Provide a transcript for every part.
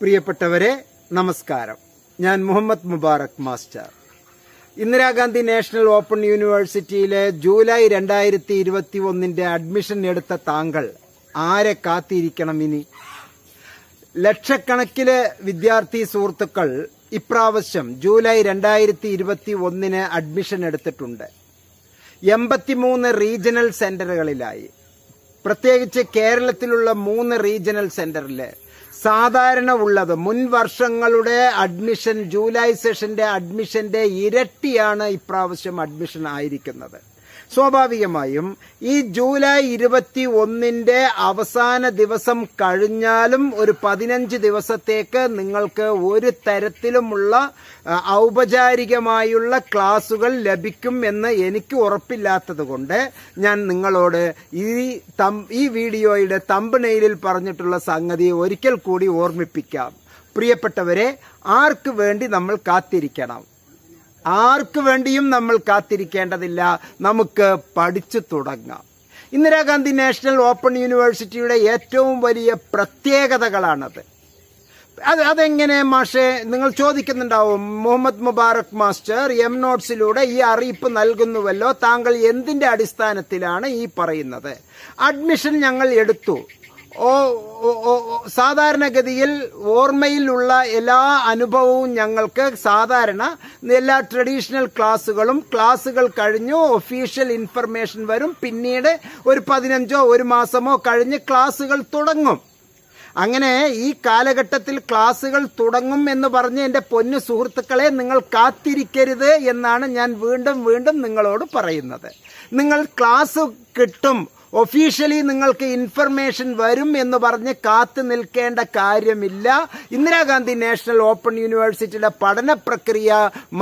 പ്രിയപ്പെട്ടവരെ നമസ്കാരം. ഞാൻ Muhammad Mubarak master. Indira Gandhi national open യൂണിവേഴ്സിറ്റിയിലെ ജൂലൈ രണ്ടായിരത്തി ഇരുപത്തി ഒന്നിന്റെ അഡ്മിഷൻ എടുത്ത താങ്കൾ ആരെ കാത്തിരിക്കണം ഇനി? ലക്ഷക്കണക്കിന് വിദ്യാർത്ഥി സുഹൃത്തുക്കൾ ഇപ്രാവശ്യം ജൂലൈ രണ്ടായിരത്തി ഇരുപത്തി ഒന്നിന് അഡ്മിഷൻ എടുത്തിട്ടുണ്ട്. എൺപത്തിമൂന്ന് റീജിയണൽ സെന്ററുകളിലായി. പ്രത്യേകിച്ച് കേരളത്തിലുള്ള മൂന്ന് റീജിയണൽ സെന്ററിൽ സാധാരണ ഉള്ളത്. മുൻ വർഷങ്ങളുടെ അഡ്മിഷൻ ജൂലൈ സെഷന്റെ അഡ്മിഷന്റെ ഇരട്ടിയാണ് ഇപ്രാവശ്യം അഡ്മിഷൻ ആയിരിക്കുന്നത്. സ്വാഭാവികമായും ഈ ജൂലൈ ഇരുപത്തി ഒന്നിന്റെ അവസാന ദിവസം കഴിഞ്ഞാലും ഒരു പതിനഞ്ച് ദിവസത്തേക്ക് നിങ്ങൾക്ക് ഒരു തരത്തിലുമുള്ള ഔപചാരികമായുള്ള ക്ലാസുകൾ ലഭിക്കും എന്ന് എനിക്ക് ഉറപ്പില്ലാത്തതുകൊണ്ട് ഞാൻ നിങ്ങളോട് ഈ ഈ വീഡിയോയുടെ തമ്പനയിലിൽ പറഞ്ഞിട്ടുള്ള സംഗതി ഒരിക്കൽ കൂടി ഓർമ്മിപ്പിക്കാം. പ്രിയപ്പെട്ടവരെ ആർക്ക് വേണ്ടി നമ്മൾ കാത്തിരിക്കണം? ആർക്ക് വേണ്ടിയും നമ്മൾ കാത്തിരിക്കേണ്ടതില്ല. നമുക്ക് പഠിച്ചു തുടങ്ങാം. ഇന്ദിരാഗാന്ധി നാഷണൽ ഓപ്പൺ യൂണിവേഴ്സിറ്റിയുടെ ഏറ്റവും വലിയ പ്രത്യേകതകളാണത്. അത് അതെങ്ങനെ മാഷേ നിങ്ങൾ ചോദിക്കുന്നുണ്ടാവും മുഹമ്മദ് മുബാറക് മാസ്റ്റർ എം നോട്ട്സിലൂടെ ഈ അറിയിപ്പ് നൽകുന്നുവല്ലോ താങ്കൾ എന്തിന്റെ അടിസ്ഥാനത്തിലാണ് ഈ പറയുന്നത്? അഡ്മിഷൻ ഞങ്ങൾ എടുത്തു. സാധാരണഗതിയിൽ ഓർമ്മയിലുള്ള എല്ലാ അനുഭവവും ഞങ്ങൾക്ക് സാധാരണ എല്ലാ ട്രഡീഷണൽ ക്ലാസ്സുകളും ക്ലാസ്സുകൾ കഴിഞ്ഞു ഒഫീഷ്യൽ ഇൻഫർമേഷൻ വരും. പിന്നീട് ഒരു പതിനഞ്ചോ ഒരു മാസമോ കഴിഞ്ഞ് ക്ലാസ്സുകൾ തുടങ്ങും. അങ്ങനെ ഈ കാലഘട്ടത്തിൽ ക്ലാസ്സുകൾ തുടങ്ങും എന്ന് പറഞ്ഞ് എന്റെ പൊന്നു സുഹൃത്തുക്കളെ നിങ്ങൾ കാത്തിരിക്കരുത് എന്നാണ് ഞാൻ വീണ്ടും വീണ്ടും നിങ്ങളോട് പറയുന്നത്. നിങ്ങൾ ക്ലാസ് കിട്ടും ഒഫീഷ്യലി നിങ്ങൾക്ക് ഇൻഫർമേഷൻ വരും എന്ന് പറഞ്ഞ് കാത്തു നിൽക്കേണ്ട കാര്യമില്ല. ഇന്ദിരാഗാന്ധി നാഷണൽ ഓപ്പൺ യൂണിവേഴ്സിറ്റിയുടെ പഠന പ്രക്രിയ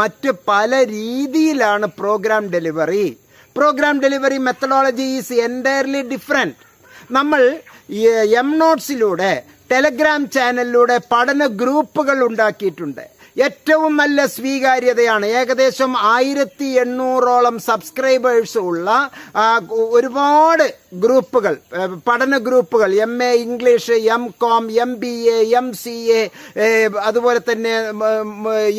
മറ്റ് പല രീതിയിലാണ് programme delivery programme delivery methodology is entirely different നമ്മൾ എം നോട്ട്സിലൂടെ ടെലഗ്രാം ചാനലിലൂടെ പഠന ഗ്രൂപ്പുകൾ ഉണ്ടാക്കിയിട്ടുണ്ട്. ഏറ്റവും നല്ല സ്വീകാര്യതയാണ്. ഏകദേശം ആയിരത്തി എണ്ണൂറോളം സബ്സ്ക്രൈബേഴ്സ് ഉള്ള ഒരുപാട് ഗ്രൂപ്പുകൾ പഠന ഗ്രൂപ്പുകൾ M A English M com M B A M C A അതുപോലെ തന്നെ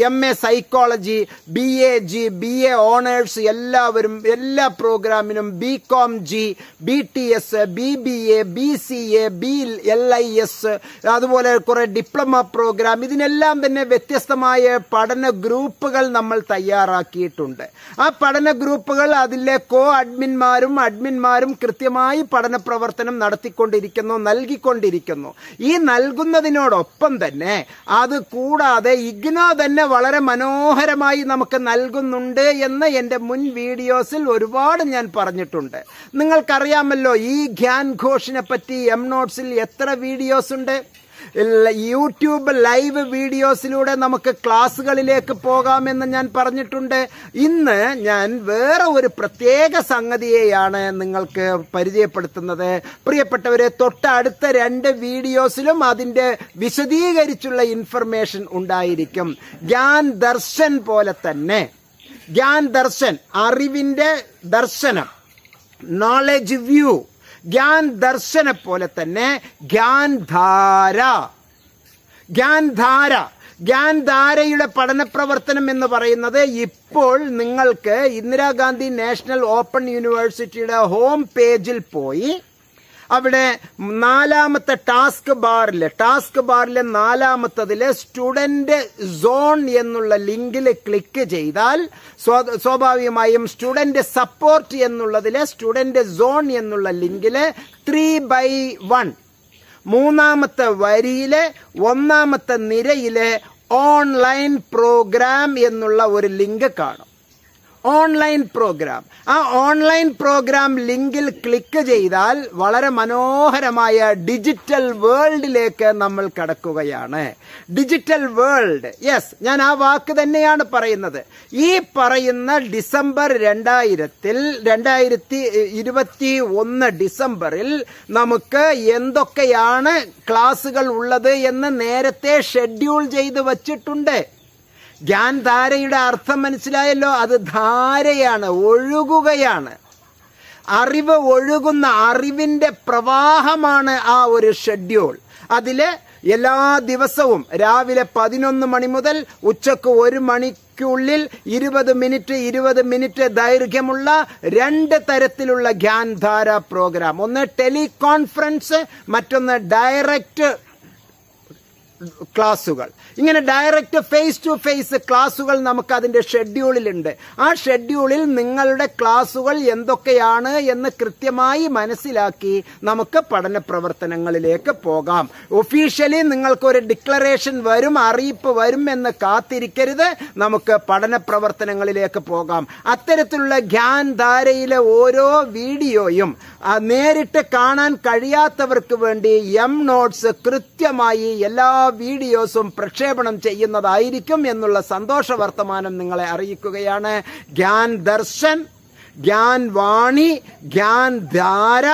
M A psychology B A G B A honours എല്ലാവരും എല്ലാ പ്രോഗ്രാമിനും B com G B T S B B A B C A B L I S അതുപോലെ കുറേ diploma programme ഇതിനെല്ലാം തന്നെ വ്യത്യസ്തമായ പഠന ഗ്രൂപ്പുകൾ നമ്മൾ തയ്യാറാക്കിയിട്ടുണ്ട്. ആ പഠന ഗ്രൂപ്പുകൾ അതിലെ കോ അഡ്മിന്മാരും അഡ്മിന്മാരും കൃത്യമായി പഠന പ്രവർത്തനം നടത്തിക്കൊണ്ടിരിക്കുന്നു നൽകിക്കൊണ്ടിരിക്കുന്നു. ഈ നൽകുന്നതിനോടൊപ്പം തന്നെ അത് കൂടാതെ ഇഗ്നോ തന്നെ വളരെ മനോഹരമായി നമുക്ക് നൽകുന്നുണ്ട് എന്ന് എന്റെ മുൻ വീഡിയോസിൽ ഒരുപാട് ഞാൻ പറഞ്ഞിട്ടുണ്ട്. നിങ്ങൾക്കറിയാമല്ലോ ഈ ഖ്യാൻ ഘോഷിനെ പറ്റി എം നോട്ട്സിൽ എത്ര വീഡിയോസ് ഉണ്ട്? യൂട്യൂബ് ലൈവ് വീഡിയോസിലൂടെ നമുക്ക് ക്ലാസ്സുകളിലേക്ക് പോകാമെന്ന് ഞാൻ പറഞ്ഞിട്ടുണ്ട്. ഇന്ന് ഞാൻ വേറെ ഒരു പ്രത്യേക സംഗതിയെയാണ് നിങ്ങൾക്ക് പരിചയപ്പെടുത്തുന്നത്. പ്രിയപ്പെട്ടവരെ തൊട്ടടുത്ത രണ്ട് വീഡിയോസിലും അതിന്റെ വിശദീകരിച്ചുള്ള ഇൻഫർമേഷൻ ഉണ്ടായിരിക്കും. ജ്ഞാൻ ദർശൻ പോലെ തന്നെ. ജ്ഞാൻ ദർശൻ അറിവിന്റെ ദർശനം. നോളജ് വ്യൂ ജ്ഞാൻ ദർശനെ പോലെ തന്നെ ഗ്യാൻ ധാര. ഗ്യാൻ ധാര. ഗ്യാൻ ധാരയുടെ പഠന പ്രവർത്തനം എന്ന് പറയുന്നത് ഇപ്പോൾ നിങ്ങൾക്ക് ഇന്ദിരാഗാന്ധി നാഷണൽ ഓപ്പൺ യൂണിവേഴ്സിറ്റിയുടെ ഹോം പേജിൽ പോയി അവിടെ നാലാമത്തെ ടാസ്ക് ബാറിൽ ടാസ്ക് ബാറിലെ നാലാമത്തതിലെ സ്റ്റുഡന്റ് സോൺ എന്നുള്ള ലിങ്കിൽ ക്ലിക്ക് ചെയ്താൽ സ്വാഭാവികമായും സ്റ്റുഡന്റ് സപ്പോർട്ട് എന്നുള്ളതിലെ സ്റ്റുഡന്റ് സോൺ എന്നുള്ള ലിങ്കിൽ ത്രീ ബൈ വൺ. മൂന്നാമത്തെ വരിയിലെ ഒന്നാമത്തെ നിരയിലെ ഓൺലൈൻ പ്രോഗ്രാം എന്നുള്ള ഒരു ലിങ്ക് കാണും. Online programme. ആ ഓൺലൈൻ പ്രോഗ്രാം ലിങ്കിൽ ക്ലിക്ക് ചെയ്താൽ വളരെ മനോഹരമായ ഡിജിറ്റൽ വേൾഡിലേക്ക് നമ്മൾ കടക്കുകയാണ്. Digital world. യെസ് ഞാൻ ആ വാക്ക് തന്നെയാണ് പറയുന്നത്. ഈ പറയുന്ന ഡിസംബർ രണ്ടായിരത്തിൽ രണ്ടായിരത്തി ഇരുപത്തി ഒന്ന് ഡിസംബറിൽ നമുക്ക് എന്തൊക്കെയാണ് ക്ലാസുകൾ ഉള്ളത് എന്ന് നേരത്തെ ഷെഡ്യൂൾ ചെയ്ത് വച്ചിട്ടുണ്ട്. ജ്ഞാൻ ധാരയുടെ അർത്ഥം മനസ്സിലായല്ലോ? അത് ധാരയാണ് ഒഴുകുകയാണ്. അറിവ് ഒഴുകുന്ന അറിവിന്റെ പ്രവാഹമാണ് ആ ഒരു ഷെഡ്യൂൾ. അതിൽ എല്ലാ ദിവസവും രാവിലെ പതിനൊന്ന് മണി മുതൽ ഉച്ചയ്ക്ക് ഒരു മണിക്കുള്ളിൽ ഇരുപത് മിനിറ്റ് ഇരുപത് മിനിറ്റ് ദൈർഘ്യമുള്ള രണ്ട് തരത്തിലുള്ള ധ്യാൻധാര പ്രോഗ്രാം ഒന്ന് ടെലികോൺഫറൻസ് മറ്റൊന്ന് ഡയറക്റ്റ് ക്ലാസുകൾ ഇങ്ങനെ ഡയറക്റ്റ് ഫേസ് ടു ഫേസ് ക്ലാസ്സുകൾ നമുക്ക് അതിന്റെ ഷെഡ്യൂളിലുണ്ട്. ആ ഷെഡ്യൂളിൽ നിങ്ങളുടെ ക്ലാസ്സുകൾ എന്തൊക്കെയാണ് എന്ന് കൃത്യമായി മനസ്സിലാക്കി നമുക്ക് പഠന പ്രവർത്തനങ്ങളിലേക്ക് പോകാം. ഒഫീഷ്യലി നിങ്ങൾക്കൊരു ഡിക്ലറേഷൻ വരും അറിയിപ്പ് വരും എന്ന് കാത്തിരിക്കരുത്. നമുക്ക് പഠന പ്രവർത്തനങ്ങളിലേക്ക് പോകാം. അത്തരത്തിലുള്ള ഗ്യാൻ ധാരയിലെ ഓരോ വീഡിയോയും നേരിട്ട് കാണാൻ കഴിയാത്തവർക്ക് വേണ്ടി എം നോട്ട്സ് കൃത്യമായി എല്ലാ വീഡിയോസും പ്രക്ഷേപണം ചെയ്യുന്നതായിരിക്കും എന്നുള്ള സന്തോഷ വർത്തമാനം നിങ്ങളെ അറിയിക്കുകയാണ്. ഗ്യാൻ ദർശൻ ഗ്യാൻ വാണി ഗ്യാൻ ധാര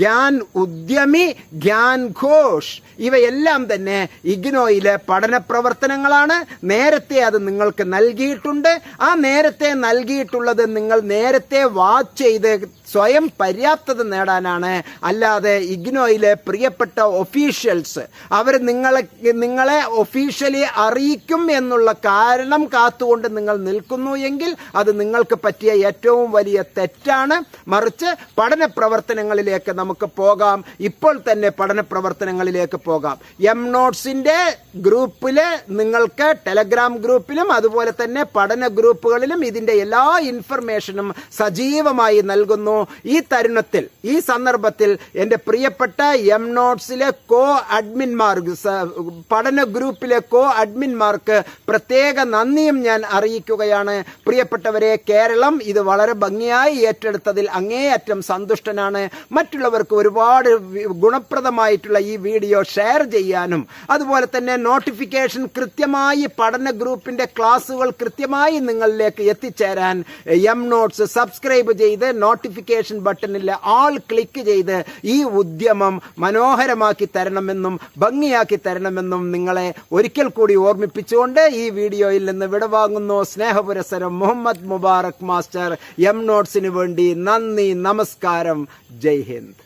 ഗ്യാൻ ഉദ്യമി ഗ്യാൻ ഘോഷ്. ഇവയെല്ലാം തന്നെ ഇഗ്നോയിലെ പഠന പ്രവർത്തനങ്ങളാണ്. നേരത്തെ അത് നിങ്ങൾക്ക് നൽകിയിട്ടുണ്ട്. ആ നേരത്തെ നൽകിയിട്ടുള്ളത് നിങ്ങൾ നേരത്തെ വാച്ച് ചെയ്ത് സ്വയം പര്യാപ്തത നേടാനാണ്. അല്ലാതെ ഇഗ്നോയിലെ പ്രിയപ്പെട്ട ഒഫീഷ്യൽസ് അവർ നിങ്ങളെ നിങ്ങളെ ഒഫീഷ്യലി അറിയിക്കും എന്നുള്ള കാരണം കാത്തുകൊണ്ട് നിങ്ങൾ നിൽക്കുന്നു എങ്കിൽ അത് നിങ്ങൾക്ക് പറ്റിയ ഏറ്റവും വലിയ തെറ്റാണ്. മറിച്ച് പഠന പ്രവർത്തനങ്ങളിലേക്ക് നമുക്ക് പോകാം. ഇപ്പോൾ തന്നെ പഠന പ്രവർത്തനങ്ങളിലേക്ക് പോകാം. എം നോട്ട്സിന്റെ ഗ്രൂപ്പിൽ നിങ്ങൾക്ക് ടെലഗ്രാം ഗ്രൂപ്പിലും അതുപോലെ തന്നെ പഠന ഗ്രൂപ്പുകളിലും ഇതിന്റെ എല്ലാ ഇൻഫർമേഷനും സജീവമായി നൽകുന്നു. ഈ തരുണത്തിൽ ഈ സന്ദർഭത്തിൽ എന്റെ പ്രിയപ്പെട്ട എം നോട്ട്സിലെ കോ അഡ്മിൻമാർ പഠന ഗ്രൂപ്പിലെ കോ അഡ്മിന്മാർക്ക് പ്രത്യേക നന്ദിയും ഞാൻ അറിയിക്കുകയാണ്. പ്രിയപ്പെട്ടവരെ കേരളം ഇത് വളരെ ഭംഗിയായി ഏറ്റെടുത്തതിൽ അങ്ങേയറ്റം സന്തുഷ്ടനാണ്. മറ്റുള്ളവർക്ക് ഒരുപാട് ഗുണപ്രദമായിട്ടുള്ള ഈ വീഡിയോ ഷെയർ ചെയ്യാനും അതുപോലെ തന്നെ നോട്ടിഫിക്കേഷൻ കൃത്യമായി പഠന ഗ്രൂപ്പിന്റെ ക്ലാസ്സുകൾ കൃത്യമായി നിങ്ങളിലേക്ക് എത്തിച്ചേരാൻ എം നോട്ട്സ് സബ്സ്ക്രൈബ് ചെയ്ത് നോട്ടിഫിക്കേഷൻ ബട്ടണിൽ ആൾ ക്ലിക്ക് ചെയ്ത് ഈ ഉദ്യമം മനോഹരമാക്കി തരണമെന്നും ഭംഗിയാക്കി തരണമെന്നും നിങ്ങളെ ഒരിക്കൽ കൂടി ഓർമ്മിപ്പിച്ചുകൊണ്ട് ഈ വീഡിയോയിൽ നിന്ന് വിടവാങ്ങുന്നു സ്നേഹപുരസരം മുഹമ്മദ് മുബാറക് മാസ്റ്റർ എം നോട്ട്സിന് വേണ്ടി നന്ദി നമസ്കാരം. ജയ് ഹിന്ദ്.